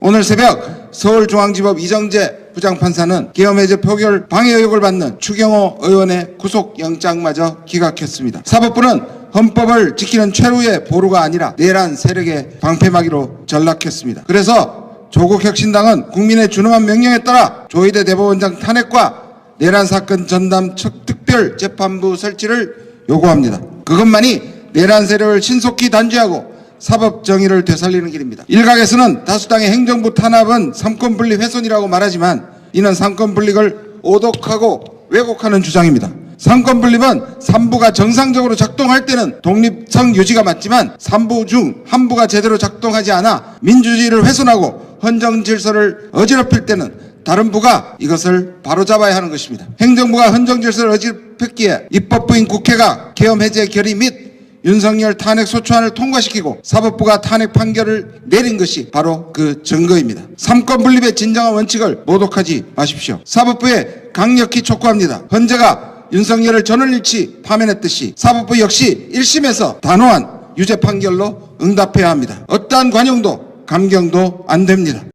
오늘 새벽 서울중앙지법 이정재 부장판사는 계엄해제 표결 방해 의혹을 받는 추경호 의원의 구속영장마저 기각했습니다. 사법부는 헌법을 지키는 최후의 보루가 아니라 내란 세력의 방패막이로 전락했습니다. 그래서 조국혁신당은 국민의 준엄한 명령에 따라 조희대 대법원장 탄핵과 내란 사건 전담 척- 특별 재판부 설치를 요구합니다. 그것만이 내란 세력을 신속히 단죄하고 사법 정의를 되살리는 길입니다. 일각에서는 다수당의 행정부 탄압은 삼권 분립 훼손이라고 말하지만 이는 삼권 분립을 오독하고 왜곡하는 주장입니다. 삼권 분립은 삼부가 정상적으로 작동할 때는 독립성 유지가 맞지만 삼부 중 한 부가 제대로 작동하지 않아 민주주의를 훼손하고 헌정 질서를 어지럽힐 때는 다른 부가 이것을 바로잡아야 하는 것입니다. 행정부가 헌정 질서를 어지럽혔기에 입법부인 국회가 계엄 해제 결의 및 윤석열 탄핵 소추안을 통과시키고 사법부가 탄핵 판결을 내린 것이 바로 그 증거입니다. 삼권 분립의 진정한 원칙을 모독하지 마십시오. 사법부에 강력히 촉구합니다. 헌재가 윤석열을 전원일치 파면했듯이 사법부 역시 1심에서 단호한 유죄 판결로 응답해야 합니다. 어떠한 관용도 감경도 안 됩니다.